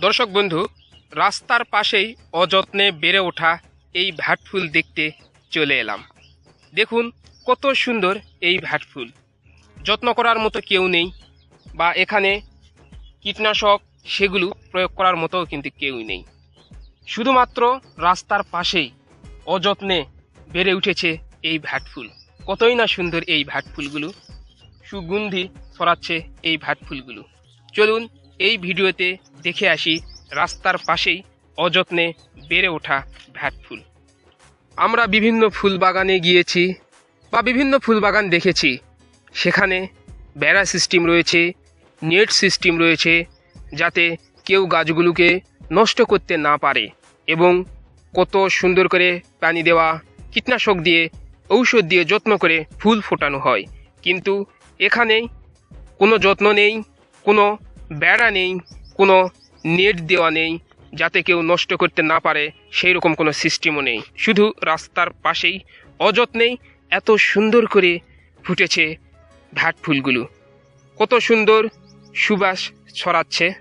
দর্শক বন্ধু, রাস্তার পাশেই অযত্নে বেড়ে ওঠা এই ভ্যাটফুল দেখতে চলে এলাম। দেখুন কত সুন্দর এই ভ্যাটফুল। যত্ন করার মতো কেউ নেই বা এখানে কীটনাশক সেগুলো প্রয়োগ করার মতো কিন্তু কেউই নেই। শুধুমাত্র রাস্তার পাশেই অযত্নে বেড়ে উঠেছে এই ভ্যাটফুল। কতই না সুন্দর এই ভ্যাটফুলগুলো। সুগন্ধি ছড়াচ্ছে এই ভ্যাটফুলগুলো। চলুন এই ভিডিওতে দেখে আসি রাস্তার পাশেই অযত্নে বেড়ে ওঠা ভ্যাটফুল আমরা বিভিন্ন ফুল বাগানে গিয়েছি বা বিভিন্ন ফুল বাগান দেখেছি। সেখানে বেড়া সিস্টেম রয়েছে, নেট সিস্টেম রয়েছে, যাতে কেউ গাছগুলোকে নষ্ট করতে না পারে এবং কত সুন্দর করে পানি দেওয়া, কীটনাশক দিয়ে, ঔষধ দিয়ে যত্ন করে ফুল ফোটানো হয়। কিন্তু এখানে কোনো যত্ন নেই, কোনো বেড়া নেই, কোনো নেট দেওয়া নেই, যাতে কেউ নষ্ট করতে না পারে সেই রকম কোনো সিস্টেমও নেই। শুধু রাস্তার পাশেই অযত্নেই এত সুন্দর করে ফুটেছে ভ্যাট ফুলগুলো। কত সুন্দর সুবাস ছড়াচ্ছে।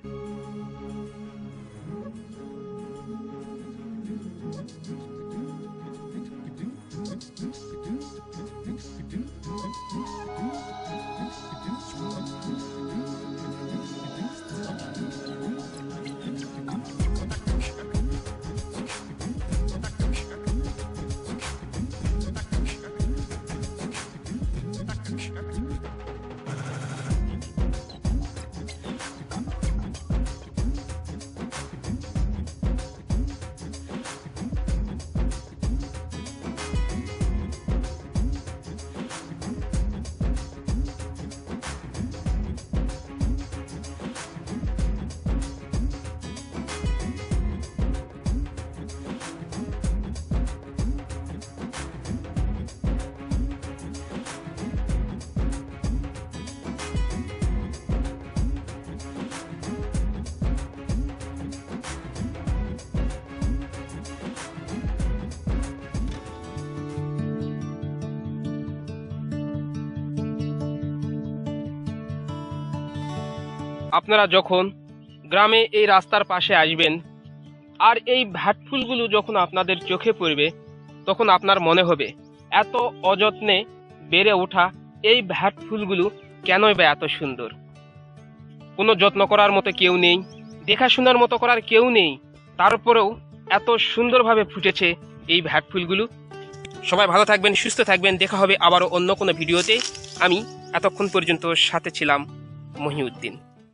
আপনারা যখন গ্রামে এই রাস্তার পাশে আসবেন, আর এই ভ্যাট ফুলগুলো যখন আপনাদের চোখে পড়বে, তখন আপনার মনে হবে, এত অযত্নে বেড়ে ওঠা এই ভ্যাট ফুলগুলো কেনই বা এত সুন্দর? কোনো যত্ন করার মতো কেউ নেই, দেখাশোনার মতো করার কেউ নেই তারপরেও এত সুন্দরভাবে ফুটেছে এই ভ্যাট ফুলগুলো। সবাই ভালো থাকবেন, সুস্থ থাকবেন, দেখা হবে আবারও অন্য কোনো ভিডিওতে। আমি এতক্ষণ পর্যন্ত সাথে ছিলাম মহিউদ্দিন।